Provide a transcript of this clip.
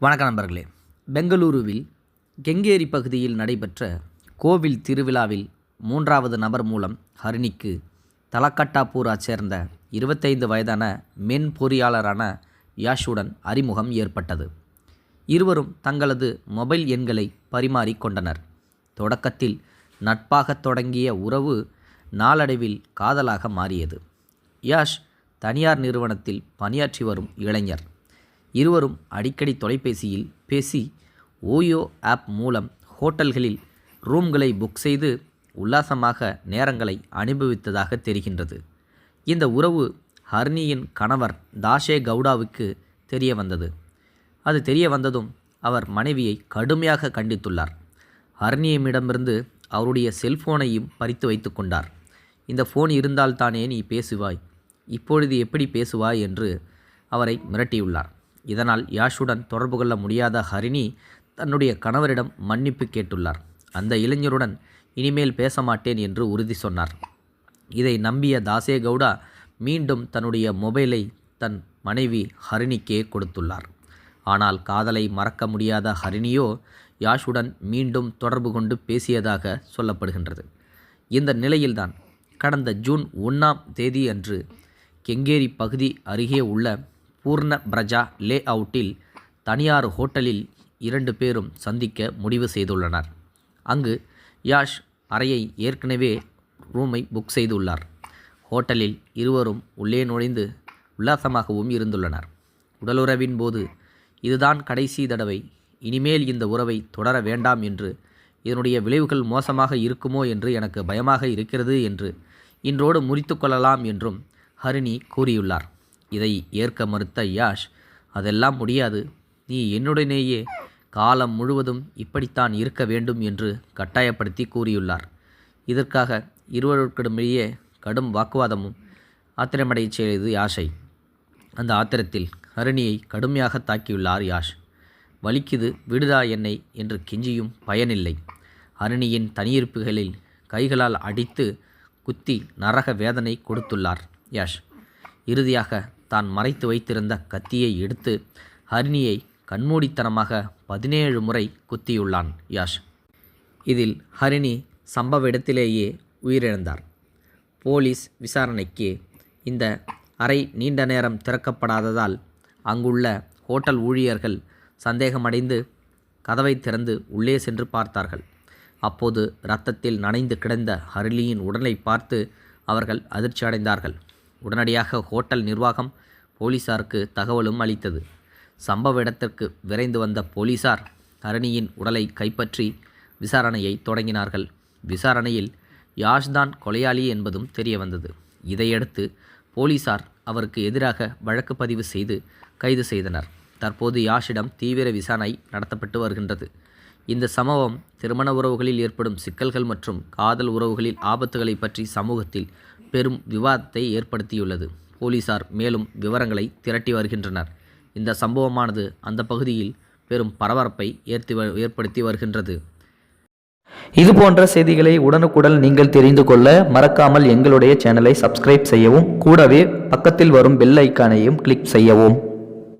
வணக்க நண்பர்களே. பெங்களூருவில் கெங்கேரி பகுதியில் நடைபெற்ற கோவில் திருவிழாவில் மூன்றாவது நபர் மூலம் ஹரிணிக்கு தலக்கட்டாப்பூரா சேர்ந்த இருபத்தைந்து வயதான மென் பொறியாளரான யாஷுடன் அறிமுகம் ஏற்பட்டது. இருவரும் தங்களது மொபைல் எண்களை பரிமாறிக்கொண்டனர் தொடக்கத்தில் நட்பாகத் தொடங்கிய உறவு நாளடைவில் காதலாக மாறியது. யாஷ் தனியார் நிறுவனத்தில் பணியாற்றி வரும் இளைஞர். இருவரும் அடிக்கடி தொலைபேசியில் பேசி ஓயோ ஆப் மூலம் ஹோட்டல்களில் ரூம்களை புக் செய்து உல்லாசமாக நேரங்களை அனுபவித்ததாக தெரிகின்றது. இந்த உறவு ஹர்னியின் கணவர் தாஷே கவுடாவுக்கு தெரிய வந்தது. அது தெரிய வந்ததும் அவர் மனைவியை கடுமையாக கண்டித்துள்ளார். ஹர்னியமிடமிருந்து அவருடைய செல்போனையும் பறித்து வைத்து கொண்டார். இந்த ஃபோன் இருந்தால்தானே நீ பேசுவாய்? இப்பொழுது எப்படி பேசுவாய்? என்று அவரை மிரட்டியுள்ளார். இதனால் யாஷுடன் தொடர்பு கொள்ள முடியாத ஹரிணி தன்னுடைய கணவரிடம் மன்னிப்பு கேட்டுள்ளார். அந்த இளைஞருடன் இனிமேல் பேச மாட்டேன் என்று உறுதி சொன்னார். இதை நம்பிய தாசே கவுடா மீண்டும் தன்னுடைய மொபைலை தன் மனைவி ஹரிணிக்கே கொடுத்துள்ளார். ஆனால் காதலை மறக்க முடியாத ஹரிணியோ யாஷுடன் மீண்டும் தொடர்பு கொண்டு பேசியதாக சொல்லப்படுகின்றது. இந்த நிலையில்தான் கடந்த ஜூன் ஒன்றாம் தேதி அன்று கெங்கேரி பகுதி அருகே உள்ள பூர்ண பிரஜா லே அவுட்டில் தனியார் ஹோட்டலில் இரண்டு பேரும் சந்திக்க முடிவு செய்துள்ளனர். அங்கு யாஷ் அறையை ஏற்கனவே ரூமை புக் செய்துள்ளார். ஹோட்டலில் இருவரும் உள்ளே நுழைந்து உல்லாசமாகவும் இருந்துள்ளனர். உடலுறவின் போது இதுதான் கடைசி தடவை. இனிமேல் இந்த உறவை தொடர வேண்டாம் என்று. இதனுடைய விளைவுகள் மோசமாக இருக்குமோ என்று எனக்கு பயமாக இருக்கிறது என்று. இன்றோடு முறித்து கொள்ளலாம் என்றும் ஹரிணி கூறியுள்ளார். இதை ஏற்க மறுத்த யாஷ் அதெல்லாம் முடியாது. நீ என்னுடனேயே காலம் முழுவதும் இப்படித்தான் இருக்க வேண்டும் என்று கட்டாயப்படுத்தி கூறியுள்ளார். இதற்காக இருவருக்கிடமிடையே கடும் வாக்குவாதமும் ஆத்திரமடைய செய்தது யாஷை அந்த ஆத்திரத்தில் ஹரிணியை கடுமையாக தாக்கியுள்ளார் யாஷ். வலிக்குது விடுதா என்னை என்று கெஞ்சியும் பயனில்லை. ஹரிணியின் தனியிருப்புகளில் கைகளால் அடித்து குத்தி நரக வேதனை கொடுத்துள்ளார் யாஷ். இறுதியாக தான் மறைத்து வைத்திருந்த கத்தியை எடுத்து ஹரிணியை கண்மூடித்தனமாக பதினேழு முறை குத்தியுள்ளான் யாஷ். இதில் ஹரிணி சம்பவ இடத்திலேயே உயிரிழந்தார். போலீஸ் விசாரணைக்கு இந்த அறை நீண்ட நேரம் திறக்கப்படாததால் அங்குள்ள ஹோட்டல் ஊழியர்கள் சந்தேகமடைந்து கதவை திறந்து உள்ளே சென்று பார்த்தார்கள். அப்போது இரத்தத்தில் நனைந்து கிடந்த ஹரிலியின் உடலை பார்த்து அவர்கள் அதிர்ச்சி அடைந்தார்கள் உடனடியாக ஹோட்டல் நிர்வாகம் போலீசாருக்கு தகவலும் அளித்தது. சம்பவ இடத்திற்கு விரைந்து வந்த போலீசார் அரணியின் உடலை கைப்பற்றி விசாரணையை தொடங்கினார்கள். விசாரணையில் யாஷ்தான் கொலையாளி என்பதும் தெரியவந்தது. இதையடுத்து போலீசார் அவருக்கு எதிராக வழக்கு பதிவு செய்து கைது செய்தனர். தற்போது யாஷிடம் தீவிர விசாரணை நடத்தப்பட்டு வருகின்றது. இந்த சம்பவம் திருமண உறவுகளில் ஏற்படும் சிக்கல்கள் மற்றும் காதல் உறவுகளில் ஆபத்துகளை பற்றி சமூகத்தில் பெரும் விவாதத்தை ஏற்படுத்தியுள்ளது. போலீசார் மேலும் விவரங்களை திரட்டி வருகின்றனர். இந்த சம்பவமானது அந்த பகுதியில் பெரும் பரபரப்பை ஏற்பி ஏற்படுத்தி வருகின்றது. இது போன்ற செய்திகளை உடனுக்குடன் நீங்கள் தெரிந்து கொள்ள மறக்காமல் எங்களுடைய சேனலை சப்ஸ்கிரைப் செய்யவும் கூடவே பக்கத்தில் வரும் பெல் ஐக்கானையும் கிளிக் செய்யவும்.